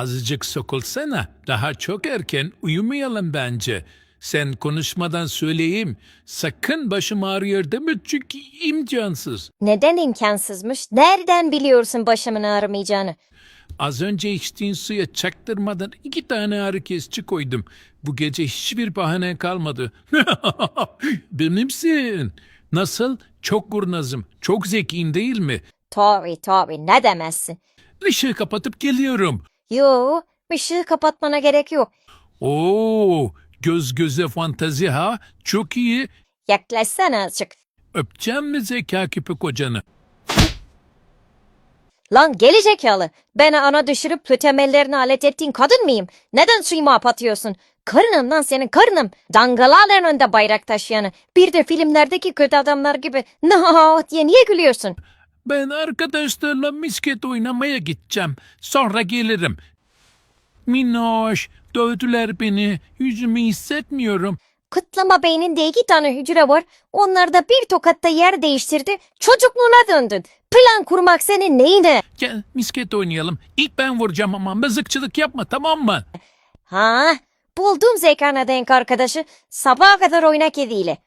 Azıcık sokulsana. Daha çok erken uyumayalım bence. Sen konuşmadan söyleyeyim. Sakın başım ağrıyor deme çünkü imkansız. Neden imkansızmış? Nereden biliyorsun başımın ağrımayacağını? Az önce içtiğin suya çaktırmadan iki tane ağrı kesici koydum. Bu gece hiçbir bahane kalmadı. Benimsin. Nasıl? Çok kurnazım. Çok zekiyim değil mi? Tabii tabii ne demezsin. Işığı kapatıp geliyorum. Yo, ışığı kapatmana gerek yok. Oo, göz göze fantazi ha? Çok iyi. Yaklaşsana azıcık. Öpeceğim mi zeka küpü kocanı? Lan gerizekalı. Beni ana düşürüp temellerini alet ettiğin kadın mıyım? Neden suyumu apatıyorsun? Karınım lan senin karınım. Dangalarla önünde bayrak taşıyanı. Bir de filmlerdeki kötü adamlar gibi no diye niye gülüyorsun? Ben arkadaşlarla misket oynamaya gideceğim. Sonra gelirim. Minnoş, dövdüler beni. Yüzümü hissetmiyorum. Kıtlama beyninde iki tane hücre var. Onlar da bir tokatta yer değiştirdi. Çocukluğuna döndün. Plan kurmak senin neyine? Gel misket oynayalım. İlk ben vuracağım ama mızıkçılık yapma tamam mı? Ha? Buldum zekana denk arkadaşı. Sabaha kadar oyna kediyle.